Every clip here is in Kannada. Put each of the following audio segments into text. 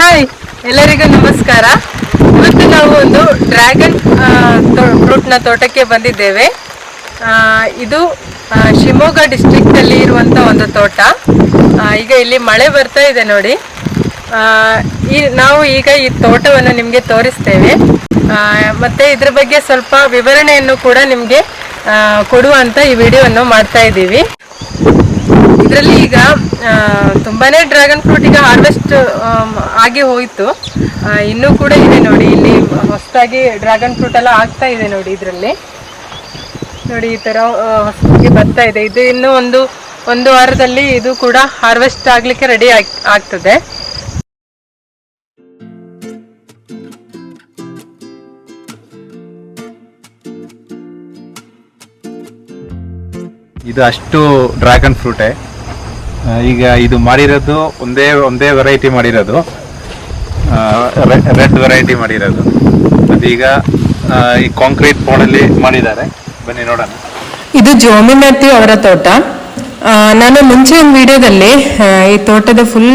ಹಾಯ್ ಎಲ್ಲರಿಗೂ ನಮಸ್ಕಾರ. ಇವತ್ತು ನಾವು ಒಂದು ಡ್ರ್ಯಾಗನ್ ಫ್ರೂಟ್ನ ತೋಟಕ್ಕೆ ಬಂದಿದ್ದೇವೆ. ಇದು ಶಿವಮೊಗ್ಗ ಡಿಸ್ಟ್ರಿಕ್ಟ್ ಅಲ್ಲಿ ಇರುವಂತ ಒಂದು ತೋಟ. ಈಗ ಇಲ್ಲಿ ಮಳೆ ಬರ್ತಾ ಇದೆ ನೋಡಿ. ಈ, ನಾವು ಈಗ ಈ ತೋಟವನ್ನು ನಿಮಗೆ ತೋರಿಸ್ತೇವೆ. ಮತ್ತೆ ಇದ್ರ ಬಗ್ಗೆ ಸ್ವಲ್ಪ ವಿವರಣೆಯನ್ನು ಕೂಡ ನಿಮಗೆ ಕೊಡುವಂತ ಈ ವಿಡಿಯೋವನ್ನು ಮಾಡ್ತಾ ಇದ್ದೀವಿ. ಇದರಲ್ಲಿ ಈಗ ತುಂಬಾನೇ ಡ್ರ್ಯಾಗನ್ ಫ್ರೂಟ್ ಈಗ ಹಾರ್ವೆಸ್ಟ್ ಆಗಿ ಹೋಯಿತು. ಇನ್ನೂ ಕೂಡ ಇದೆ ನೋಡಿ ಇಲ್ಲಿ ಹೊಸದಾಗಿ ಡ್ರ್ಯಾಗನ್ ಫ್ರೂಟ್ ಎಲ್ಲ ಆಗ್ತಾ ಇದೆ ನೋಡಿ ಇದರಲ್ಲಿ. ನೋಡಿ ಈ ಆ, ಹೊಸದಾಗಿ ಬರ್ತಾ ಇದೆ. ಇದು ಇನ್ನೂ ಒಂದು ಒಂದು ವಾರದಲ್ಲಿ ಇದು ಕೂಡ ಹಾರ್ವೆಸ್ಟ್ ಆಗಲಿಕ್ಕೆ ರೆಡಿ ಆಗ್ತದೆ. ಇದು ಅಷ್ಟು ಡ್ರ್ಯಾಗನ್ ಫ್ರೂಟೇ ಈಗ ಇದು ಮಾಡಿರೋದು ಒಂದೇ ಒಂದೇ ವೆರೈಟಿ ಮಾಡಿರೋದು. ರೆಡ್ ವೆರೈಟಿ ಮಾಡಿರೋದು. ಅದೀಗ ಈ ಕಾಂಕ್ರೀಟ್ ಪೋಣಲ್ಲಿ ಮಾಡಿದ್ದಾರೆ. ಬನ್ನಿ ನೋಡೋಣ. ಇದು ಜೋಮಿನತಿ ಅವರ ತೋಟ. ನಾನು ಮುಂಚೆ ಒಂದು ವಿಡಿಯೋದಲ್ಲಿ ಈ ತೋಟದ ಫುಲ್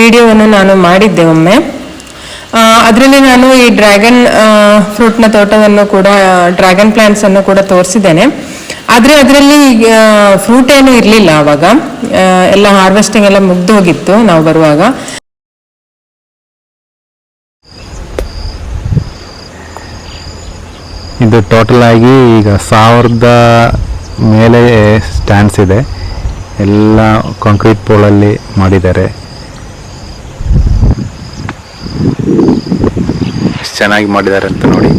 ವಿಡಿಯೋವನ್ನು ನಾನು ಮಾಡಿದ್ದೆ ಒಮ್ಮೆ. ಅದರಲ್ಲಿ ನಾನು ಈ ಡ್ರ್ಯಾಗನ್ ಫ್ರೂಟ್ನ ತೋಟವನ್ನು ಕೂಡ ಡ್ರ್ಯಾಗನ್ ಪ್ಲಾಂಟ್ಸನ್ನು ಕೂಡ ತೋರಿಸಿದ್ದೇನೆ. ಆದರೆ ಅದರಲ್ಲಿ ಫ್ರೂಟ್ ಏನೂ ಇರಲಿಲ್ಲ ಆವಾಗ ಎಲ್ಲ ಹಾರ್ವೆಸ್ಟಿಂಗ್ ಎಲ್ಲ ಮುಗ್ದು ಹೋಗಿತ್ತು ನಾವು ಬರುವಾಗ. ಇದು ಟೋಟಲ್ ಆಗಿ ಈಗ ಸಾವಿರದ ಮೇಲೆ ಸ್ಟ್ಯಾಂಡ್ಸ್ ಇದೆ. ಎಲ್ಲ ಕಾಂಕ್ರೀಟ್ ಪೋಲಲ್ಲಿ ಮಾಡಿದ್ದಾರೆ. ಚೆನ್ನಾಗಿ ಮಾಡಿದ್ದಾರೆ ಅಂತ ನೋಡಿ.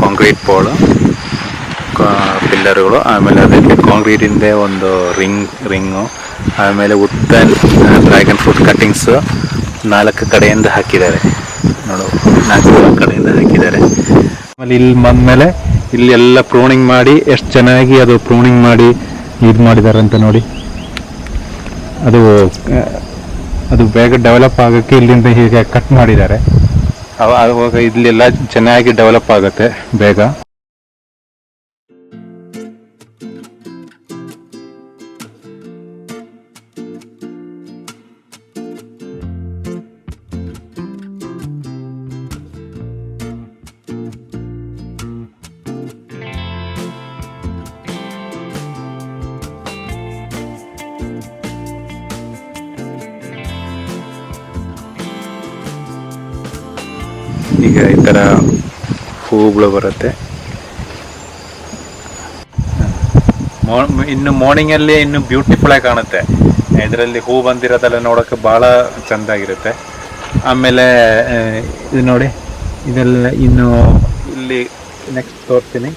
ಕಾಂಕ್ರೀಟ್ ಪೋಳು ಪಿಲ್ಲರ್ಗಳು ಆಮೇಲೆ ಅದಕ್ಕೆ ಕಾಂಕ್ರೀಟಿಂದೆ ಒಂದು ರಿಂಗ್ ರಿಂಗು ಆಮೇಲೆ ಉದ್ದ ಡ್ರ್ಯಾಗನ್ ಫ್ರೂಟ್ ಕಟ್ಟಿಂಗ್ಸು ನಾಲ್ಕು ಕಡೆಯಿಂದ ಹಾಕಿದ್ದಾರೆ. ನೋಡು, ನಾಲ್ಕು ಕಡೆಯಿಂದ ಹಾಕಿದ್ದಾರೆ. ಆಮೇಲೆ ಇಲ್ಲಿ ಬಂದ್ಮೇಲೆ ಇಲ್ಲಿ ಎಲ್ಲ ಪ್ರೂನಿಂಗ್ ಮಾಡಿ ಎಷ್ಟು ಚೆನ್ನಾಗಿ ಅದು ಪ್ರೂನಿಂಗ್ ಮಾಡಿ ಇದು ಮಾಡಿದ್ದಾರೆ ಅಂತ ನೋಡಿ. ಅದು ಅದು ಬೇಗ ಡೆವಲಪ್ ಆಗೋಕ್ಕೆ ಇಲ್ಲಿಂದ ಹೀಗೆ ಕಟ್ ಮಾಡಿದ್ದಾರೆ. ಅವಾಗ ಇಲ್ಲೆಲ್ಲ ಚೆನ್ನಾಗಿ ಡೆವಲಪ್ ಆಗುತ್ತೆ ಬೇಗ. ಈಗ ಈ ಥರ ಹೂಗಳು ಬರುತ್ತೆ. ಇನ್ನು ಮಾರ್ನಿಂಗಲ್ಲಿ ಇನ್ನು ಬ್ಯೂಟಿಫುಲ್ ಆಗಿ ಕಾಣುತ್ತೆ. ಇದರಲ್ಲಿ ಹೂ ಬಂದಿರೋದೆಲ್ಲ ನೋಡೋಕೆ ಭಾಳ ಚೆಂದಾಗಿರುತ್ತೆ. ಆಮೇಲೆ ಇದು ನೋಡಿ, ಇದೆಲ್ಲ ಇನ್ನು ಇಲ್ಲಿ ನೆಕ್ಸ್ಟ್ ತೋರಿಸ್ತೀನಿ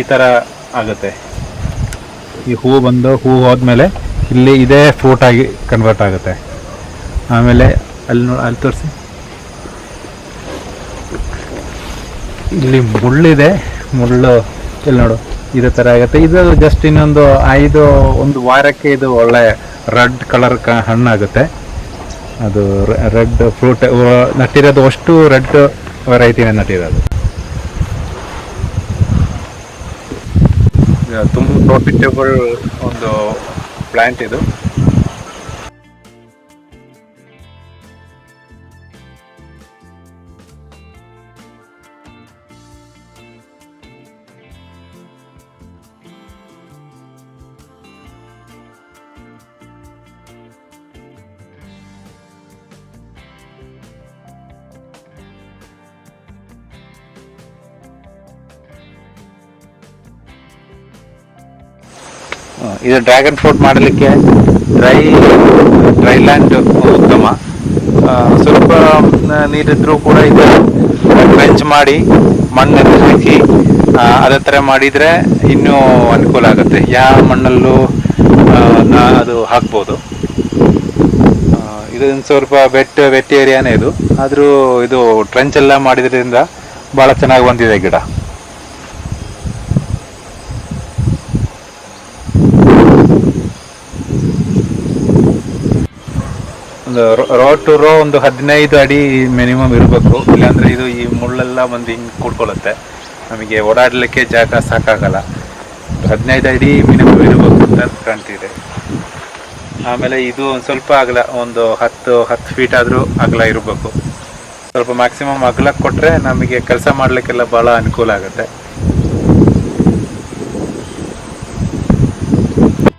ಈ ಥರ ಆಗುತ್ತೆ. ಈ ಹೂ ಬಂದು, ಹೂ ಹೋದ್ಮೇಲೆ ಇಲ್ಲಿ ಇದೇ ಫ್ರೂಟ್ ಆಗಿ ಕನ್ವರ್ಟ್ ಆಗುತ್ತೆ. ಆಮೇಲೆ ಅಲ್ಲಿ ನೋಡಿ ಅಲ್ಲಿ ತೋರಿಸಿ. ಇಲ್ಲಿ ಮುಳ್ಳಿದೆ. ಮುಳ್ಳು ಇಲ್ಲಿ ನೋಡು, ಇದೇ ಥರ ಆಗುತ್ತೆ. ಇದು ಜಸ್ಟ್ ಇನ್ನೊಂದು ಐದು, ಒಂದು ವಾರಕ್ಕೆ ಇದು ಒಳ್ಳೆ ರೆಡ್ ಕಲರ್ ಕ ಹಣ್ಣಾಗುತ್ತೆ ಅದು ರೆಡ್ ಫ್ರೂಟ್ ನಟ್ಟಿರೋದು ಅಷ್ಟು ರೆಡ್ ವೆರೈಟಿನ ನಟ್ಟಿರೋದು. ತುಂಬ ಪ್ರಾಫಿಟೇಬಲ್ ಒಂದು ಪ್ಲಾಂಟ್ ಇದು. ಇದು ಡ್ರ್ಯಾಗನ್ ಫ್ರೂಟ್ ಮಾಡಲಿಕ್ಕೆ ಡ್ರೈ ಡ್ರೈ ಲ್ಯಾಂಡ್ ಉತ್ತಮ. ಸ್ವಲ್ಪ ನೀರಿದ್ರೂ ಕೂಡ ಇದು ಟ್ರೆಂಚ್ ಮಾಡಿ ಮಣ್ಣನ್ನು ಹಾಕಿ ಅದೇ ಥರ ಮಾಡಿದರೆ ಇನ್ನೂ ಅನುಕೂಲ ಆಗುತ್ತೆ. ಯಾವ ಮಣ್ಣಲ್ಲೂ ಅದು ಹಾಕ್ಬೋದು. ಇದು ಸ್ವಲ್ಪ ಬೆಟ್ಟ ವೆಟ್ ಏರಿಯಾನೇ ಇದು. ಆದರೂ ಇದು ಟ್ರೆಂಚ್ ಎಲ್ಲ ಮಾಡಿದ್ರಿಂದ ಭಾಳ ಚೆನ್ನಾಗಿ ಬಂದಿದೆ ಗಿಡ. ಒಂದು ರೋ ಟು ರೋ ಒಂದು ಹದಿನೈದು ಅಡಿ ಮಿನಿಮಮ್ ಇರಬೇಕು. ಇಲ್ಲಾಂದ್ರೆ ಇದು ಈ ಮುಳ್ಳೆಲ್ಲ ಬಂದು ಹಿಂಗೆ ಕೂಡ್ಕೊಳ್ಳುತ್ತೆ. ನಮಗೆ ಓಡಾಡಲಿಕ್ಕೆ ಜಾಗ ಸಾಕಾಗಲ್ಲ. ಹದಿನೈದು ಅಡಿ ಮಿನಿಮಮ್ ಇರಬೇಕು ಅಂತ ಕಾಣ್ತಿದೆ. ಆಮೇಲೆ ಇದು ಒಂದು ಸ್ವಲ್ಪ ಅಗಲ, ಒಂದು ಹತ್ತು ಹತ್ತು ಫೀಟ್ ಆದರೂ ಅಗಲ ಇರಬೇಕು. ಸ್ವಲ್ಪ ಮ್ಯಾಕ್ಸಿಮಮ್ ಅಗಲ ಕೊಟ್ಟರೆ ನಮಗೆ ಕೆಲಸ ಮಾಡಲಿಕ್ಕೆಲ್ಲ ಭಾಳ ಅನುಕೂಲ ಆಗುತ್ತೆ.